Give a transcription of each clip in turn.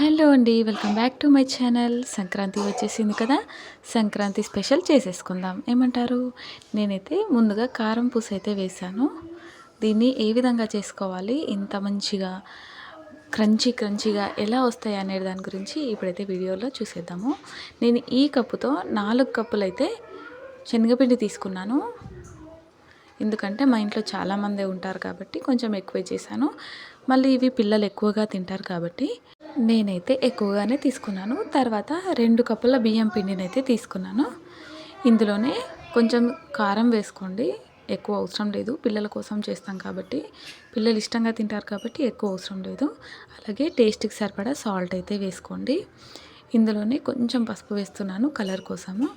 Hello అండి welcome back to my channel. Sankranti వచ్చేసింది కదా సంక్రాంతి స్పెషల్ చేసేసుకుందాం. ఏమంటారు? నేనైతే ముందుగా కారం పూస అయితే వేశాను. దీన్ని ఏ విధంగా చేసుకోవాలి? ఇంత మంచిగా క్రంచీ క్రంచీగా ఎలా వస్తాయి అనే దాని గురించి ఇప్పుడైతే వీడియోలో చూసేద్దాము. నేను ఈ కప్పుతో నాలుగు కప్పులు అయితే శనగపిండి తీసుకున్నాను. ఎందుకంటే మా ఇంట్లో చాలామంది ఉంటారు కాబట్టి కొంచెం ఎక్కువ చేశాను. మళ్ళీ ఇవి పిల్లలు ఎక్కువగా తింటారు కాబట్టి నేనైతే ఎక్కువగానే తీసుకున్నాను. తర్వాత రెండు కప్పుల బియ్యం పిండిని అయితే తీసుకున్నాను. ఇందులోనే కొంచెం కారం వేసుకోండి. ఎక్కువ అవసరం లేదు. పిల్లల కోసం చేస్తాం కాబట్టి. పిల్లలు ఇష్టంగా తింటారు కాబట్టి ఎక్కువ అవసరం లేదు. అలాగే టేస్ట్కి సరిపడా సాల్ట్ అయితే వేసుకోండి. ఇందులోనే కొంచెం పసుపు వేస్తున్నాను కలర్ కోసము.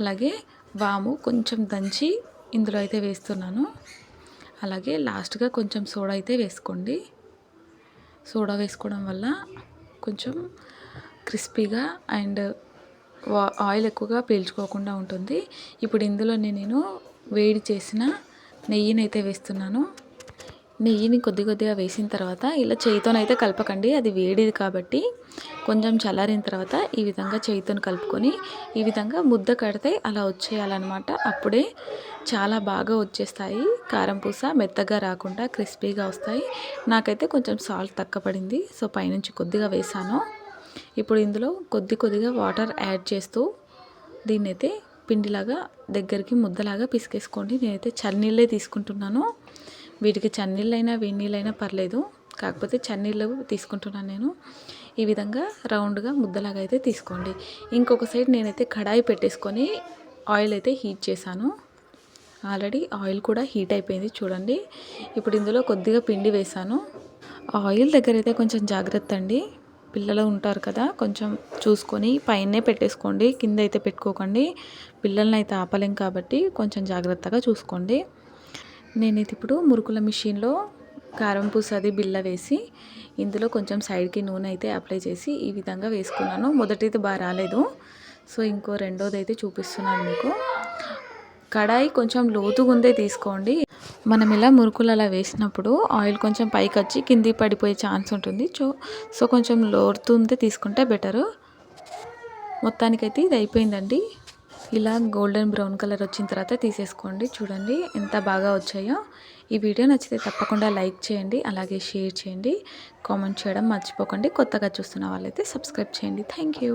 అలాగే వాము కొంచెం దంచి ఇందులో అయితే వేస్తున్నాను. అలాగే లాస్ట్గా కొంచెం సోడా అయితే వేసుకోండి. సోడా వేసుకోవడం వల్ల కొంచెం క్రిస్పీగా అండ్ ఆయిల్ ఎక్కువగా పీల్చుకోకుండా ఉంటుంది. ఇప్పుడు ఇందులో నేను వేడి చేసిన నెయ్యిని అయితే వేస్తున్నాను. నెయ్యిని కొద్ది కొద్దిగా వేసిన తర్వాత ఇలా చేయితోనైతే కలపకండి. అది వేడిది కాబట్టి కొంచెం చల్లారిన తర్వాత ఈ విధంగా చేయితోని కలుపుకొని ఈ విధంగా ముద్ద కడితే అలా వచ్చేయాలన్నమాట. అప్పుడే చాలా బాగా వచ్చేస్తాయి. కారం పూస మెత్తగా రాకుండా క్రిస్పీగా వస్తాయి. నాకైతే కొంచెం సాల్ట్ తక్కువ పడింది సో పైనుంచి కొద్దిగా వేసాను. ఇప్పుడు ఇందులో కొద్ది కొద్దిగా వాటర్ యాడ్ చేస్తూ దీన్నైతే పిండిలాగా దగ్గరికి ముద్దలాగా పిసికేసుకోండి. నేనైతే చన్నీళ్ళే తీసుకుంటున్నాను. వీటికి చన్నీళ్ళైనా వేడి పర్లేదు. కాకపోతే చన్నీళ్ళు తీసుకుంటున్నాను నేను. ఈ విధంగా రౌండ్గా ముద్దలాగా అయితే తీసుకోండి. ఇంకొక సైడ్ నేనైతే కడాయి పెట్టేసుకొని ఆయిల్ అయితే హీట్ చేశాను. ఆల్రెడీ ఆయిల్ కూడా హీట్ అయిపోయింది చూడండి. ఇప్పుడు ఇందులో కొద్దిగా పిండి వేశాను. ఆయిల్ దగ్గర అయితే కొంచెం జాగ్రత్త అండి. పిల్లలు ఉంటారు కదా కొంచెం చూసుకొని పైనే పెట్టేసుకోండి. కింద అయితే పెట్టుకోకండి. పిల్లల్ని అయితే ఆపలేం కాబట్టి కొంచెం జాగ్రత్తగా చూసుకోండి. నేను ఇప్పుడు మురుకుల మిషన్లో కారం పూసది బిల్ల వేసి ఇందులో కొంచెం సైడ్కి నూనె అయితే అప్లై చేసి ఈ విధంగా వేసుకున్నాను. మొదటిది బాగా రాలేదు. సో ఇంకో రెండోది అయితే చూపిస్తున్నాను మీకు. కడాయి కొంచెం లోతుగా ఉందే తీసుకోండి. మనం ఇలా మురుకులు అలా వేసినప్పుడు ఆయిల్ కొంచెం పైకి వచ్చి కింది పడిపోయే ఛాన్స్ ఉంటుంది. సో సో కొంచెం లోతుందే తీసుకుంటే బెటరు. మొత్తానికైతే ఇది అయిపోయిందండి. ఇలా గోల్డెన్ బ్రౌన్ కలర్ వచ్చిన తర్వాత తీసేసుకోండి. చూడండి ఎంత బాగా వచ్చాయో. ఈ వీడియో నచ్చితే తప్పకుండా లైక్ చేయండి అలాగే షేర్ చేయండి. కామెంట్ చేయడం మర్చిపోకండి. కొత్తగా చూస్తున్న వాళ్ళైతే సబ్స్క్రైబ్ చేయండి. Thank you.